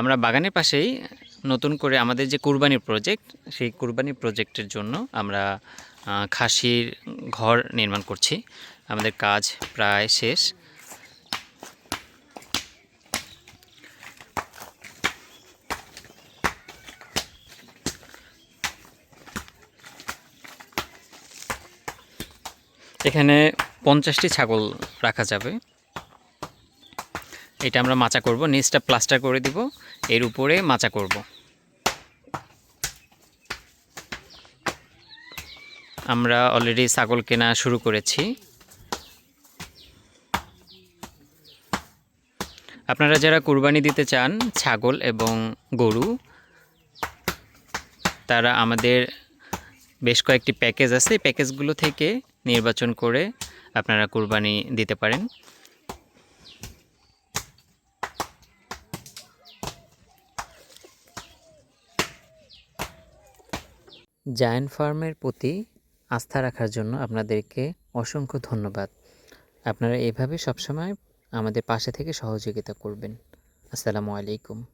আমরা বাগানের পাশেই নতুন করে আমাদের যে কুরবানির প্রজেক্ট সেই কুরবানি প্রজেক্টের জন্য আমরা খাসির ঘর নির্মাণ করছি। আমাদের কাজ প্রায় শেষ। এখানে পঞ্চাশটি ছাগল রাখা যাবে। এটা আমরা মাচা করব, নিচটা প্লাস্টার করে দিব, এর উপরে মাচা করব। আমরা অলরেডি ছাগল কেনা শুরু করেছি। আপনারা যারা কুরবানি দিতে চান, ছাগল এবং গরু, তারা আমাদের বেশ কয়েকটি প্যাকেজ আছে। প্যাকেজগুলো থেকে নির্বাচন করে আপনারা কুরবানি দিতে পারেন। জায়ান্ট ফার্মের প্রতি আস্থা রাখার জন্য আপনাদেরকে অসংখ্য ধন্যবাদ। আপনারা এভাবে সবসময় আমাদের পাশে থেকে সহযোগিতা করবেন। আসসালামু আলাইকুম।